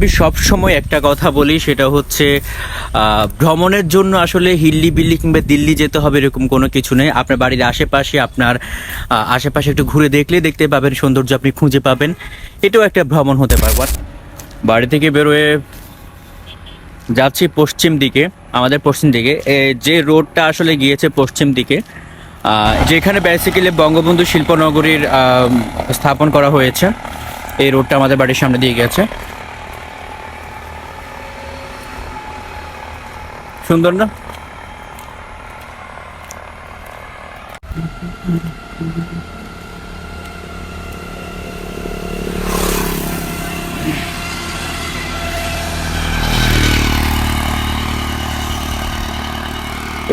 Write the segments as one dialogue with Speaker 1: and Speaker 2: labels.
Speaker 1: আমি সব সময় একটা কথা বলি, সেটা হচ্ছে ভ্রমণের জন্য আসলে হিল্লি বিল্লি কিংবা দিল্লি যেতে হবে এরকম কোনো কিছু নেই। আপনার বাড়ির আশেপাশে, আপনার আশেপাশে একটু ঘুরে দেখলে দেখতে পাবেন, সৌন্দর্য আপনি খুঁজে পাবেন। এটাও একটা ভ্রমণ হতে পারবে বাড়ি থেকে বেরোয় যাচ্ছি পশ্চিম দিকে, আমাদের পশ্চিম দিকে। যে রোডটা আসলে গিয়েছে পশ্চিম দিকে যেখানে বেসিক্যালি বঙ্গবন্ধু শিল্পনগরীর স্থাপন করা হয়েছে, এই রোডটা আমাদের বাড়ির সামনে দিয়ে গেছে। সুন্দর না?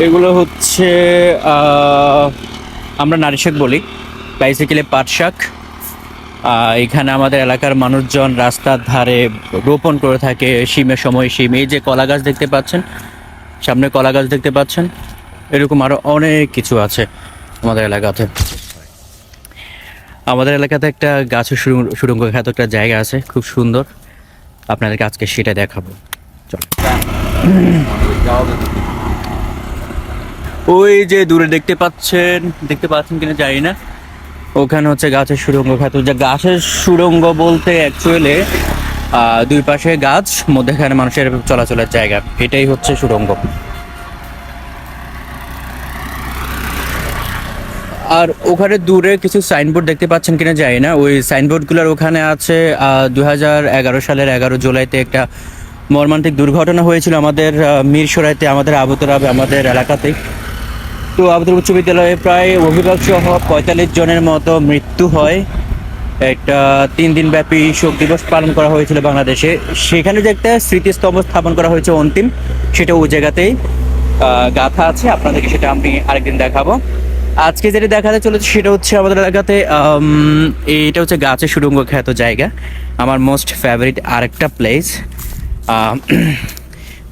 Speaker 1: এগুলো হচ্ছে আমরা নারী শাক বলি। বাইসিকেলে পাট শাক। এখানে আমাদের এলাকার মানুষজন রাস্তার ধারে রোপণ করে থাকে শিমের সময় শিম এই যে কলা গাছ দেখতে পাচ্ছেন সামনে কলা গাছ দেখতে পাচ্ছেন। এরকম আরও অনেক কিছু আছে আমাদের এলাকাতে। আমাদের এলাকাতে একটা গাছের সুড়ঙ্গ খ্যাত একটা জায়গা আছে, খুব সুন্দর। আপনাদেরকে আজকে সেটা দেখাবো। চলো ওই যে দূরে দেখতে পাচ্ছেন দেখতে পাচ্ছেন কিনা জানি না। ওখানে হচ্ছে গাছের সুরঙ্গ খ্যাত যে গাছের সুড়ঙ্গ বলতে অ্যাকচুয়ালি দুই পাশে গাছ, মধ্যেখানে মানুষের চলাচলের জায়গা। এটাই হচ্ছে সুড়ঙ্গ। আর ওখানে দূরে কিছু সাইনবোর্ড দেখতে পাচ্ছেন কিনা জানি না। ওই সাইনবোর্ডগুলোর ওখানে আছে দু হাজার এগারো সালের এগারো জুলাইতে একটা মর্মান্তিক দুর্ঘটনা হয়েছিল আমাদের মিরসরাইতে, আমাদের আবুতরাবে আমাদের এলাকাতে। তো আমাদের উচ্চ বিদ্যালয়ে প্রায় অভিভাবক সহ পঁয়তাল্লিশ জনের মতো মৃত্যু হয়। একটা তিন দিন ব্যাপী শোক দিবস পালন করা হয়েছিল বাংলাদেশে। সেখানে যে একটা স্মৃতিস্তম্ভ স্থাপন করা হয়েছে অন্তিম, সেটা ওই জায়গাতেই গাথা আছে। আপনাদেরকে সেটা আমি আরেকদিন দেখাবো। আজকে যেটা দেখাতে চলেছে সেটা হচ্ছে আমাদের এলাকাতে এটা হচ্ছে গাছের সুড়ঙ্গ খ্যাত জায়গা। আমার মোস্ট ফেভারিট আরেকটা প্লেস।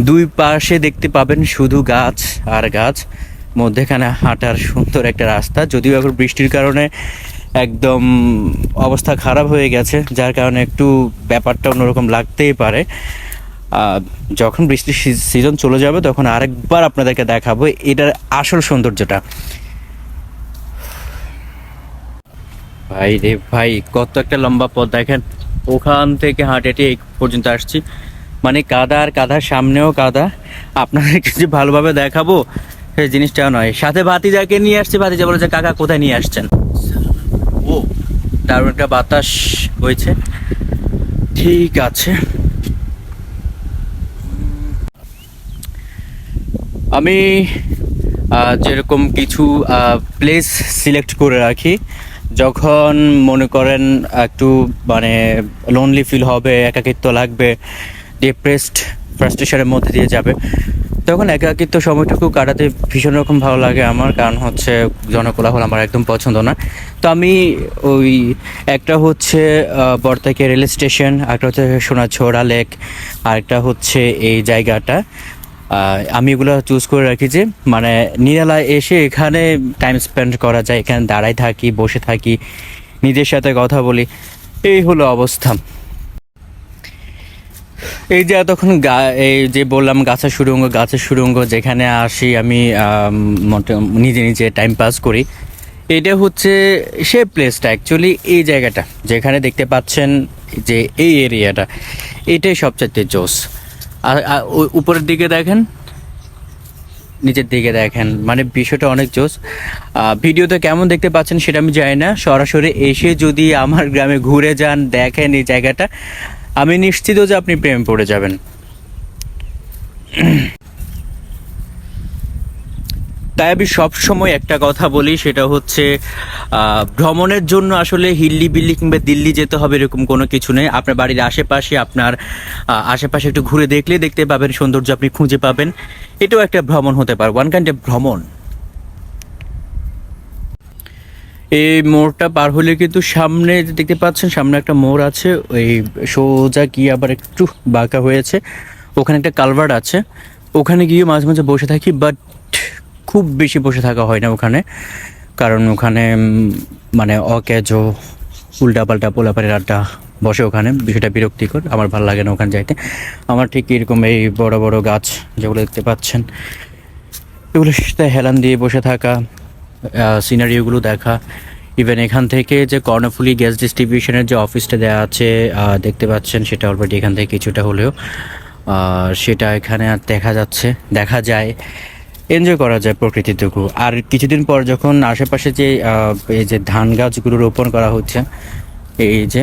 Speaker 1: দুই পাশে দেখতে পাবেন শুধু গাছ আর গাছ, মধ্যেখানে হাঁটার সুন্দর একটা রাস্তা। যদিও এখন বৃষ্টির কারণে একদম অবস্থা খারাপ হয়ে গেছে, যার কারণে একটু ব্যাপারটা অন্যরকম লাগতেই পারে। যখন বৃষ্টির সিজন চলে যাবে, তখন আরেকবার আপনাদেরকে দেখাবো এটার আসল সৌন্দর্যটা। ভাই রে ভাই, কত একটা লম্বা পথ। দেখেন, ওখান থেকে হাঁটে হেঁটে এই পর্যন্ত আসছি। মানে কাদা আর কাদার সামনেও কাদা। আপনাদেরকে যে ভালোভাবে দেখাবো, সেই জিনিসটাও নয়। সাথে ভাতিজাকে নিয়ে আসছি। ভাতিজা বলে যে, কাকা, কোথায় নিয়ে আসছেন? দারুণ একটা বাতাস হয়েছে ঠিক আছে। আমি যেরকম কিছু প্লেস সিলেক্ট করে রাখি। যখন মনে করেন একটু মানে লোনলি ফিল হবে, একাকিত্ব লাগবে ডিপ্রেসড ফ্রাস্ট্রেশনের মধ্যে দিয়ে যাবে তখন একাকিত্ব সময়টুকু কাটাতে ভীষণ রকম ভালো লাগে আমার, কারণ হচ্ছে জনকোলাহল আমার একদম পছন্দ না। তো আমি ওই একটা হচ্ছে বর্তাকে রেল স্টেশন একটা হচ্ছে সোনাছড়া লেক, আরেকটা হচ্ছে এই জায়গাটা। আমি এগুলো চুজ করে রাখি যে মানে নিরালায় এসে এখানে টাইম স্পেন্ড করা যায়, এখানে দাঁড়াই থাকি, বসে থাকি, নিজের সাথে কথা বলি, এই হলো অবস্থা। এই যে এতক্ষণ গা- এই যে বললাম গাছের সুড়ঙ্গ গাছের সুড়ঙ্গ, যেখানে আসি আমি নিজে নিজে টাইম পাস করি। এটা হচ্ছে সে প্লেসটা অ্যাকচুয়ালি এই জায়গাটা, যেখানে দেখতে পাচ্ছেন যে এই এরিয়াটা এটাই সবচাইতে জোস। আর উপরের দিকে দেখেন, নিচের দিকে দেখেন মানে বিষয়টা অনেক জোস। ভিডিওতে কেমন দেখতে পাচ্ছেন সেটা আমি জানি না। সরাসরি এসে যদি আমার গ্রামে ঘুরে যান, দেখেন এই জায়গাটা আমি নিশ্চিত যে আপনি প্রেম পড়ে যাবেন। তাই আমি সবসময় একটা কথা বলি, সেটা হচ্ছে ভ্রমণের জন্য আসলে হিল্লি বিল্লি কিংবা দিল্লি যেতে হবে এরকম কোনো কিছু নেই। আপনার বাড়ির আশেপাশে, আপনার আশেপাশে একটু ঘুরে দেখলে দেখতে পাবেন, সৌন্দর্য আপনি খুঁজে পাবেন। এটাও একটা ভ্রমণ হতে পারে। ওয়ান কাইন্ড ভ্রমণ। এই মোড়টা পার হলে কিন্তু সামনে দেখতে পাচ্ছেন, সামনে একটা মোড় আছে, ওই সোজা গিয়ে আবার একটু বাঁকা হয়েছে, ওখানে একটা কালভার্ট আছে, ওখানে গিয়ে মাঝে মাঝে বসে থাকি বাট খুব বেশি বসে থাকা হয় না ওখানে, কারণ ওখানে মানে অকেজো উল্টাপাল্টা পোলাপারের আড্ডা বসে ওখানে, বিষয়টা বিরক্তিকর, আমার ভালো লাগে না ওখানে যাইতে। আমার ঠিক এরকম এই বড় বড় গাছ যেগুলো দেখতে পাচ্ছেন, এগুলোর সাথে হেলান দিয়ে বসে থাকা সিনারিওগুলো দেখা। ইভেন এখান থেকে যে কর্ণফুলি গ্যাস ডিস্ট্রিবিউশনের যে অফিসটা দেওয়া আছে দেখতে পাচ্ছেন, সেটা অলরেডি এখান থেকে কিছুটা হলেও সেটা এখানে আর দেখা যাচ্ছে, দেখা যায়। এনজয় করা যায় প্রকৃতিটুকু। আর কিছুদিন পর যখন আশেপাশে যে এই যে ধান গাছগুলো রোপণ করা হচ্ছে, এই যে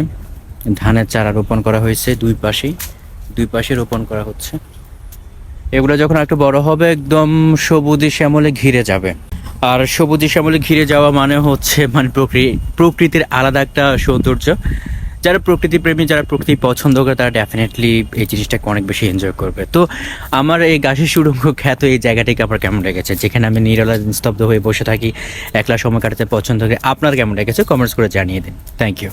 Speaker 1: ধানের চারা রোপণ করা হয়েছে দুই পাশেই, দুই পাশে রোপণ করা হচ্ছে। এগুলো যখন একটু বড় হবে, একদম সবুজে শ্যামলে ঘিরে যাবে। আর সবুজ শ্যামলে ঘিরে যাওয়া মানে হচ্ছে মানে প্রকৃতি প্রকৃতির আলাদা একটা সৌন্দর্য। যারা প্রকৃতি প্রেমী, যারা প্রকৃতি পছন্দ করে, তারা ডেফিনেটলি এই জিনিসটাকে অনেক বেশি এনজয় করবে। তো আমার এই গাছের সুড়ঙ্গ খ্যাত এই জায়গাটিকে আমার কেমন লেগেছে? যেখানে আমি নিরলা স্তব্ধ হয়ে বসে থাকি, একলা সময় কাটাতে পছন্দ করে, আপনার কেমন লেগেছে? কমেন্টস করে জানিয়ে দিন। Thank you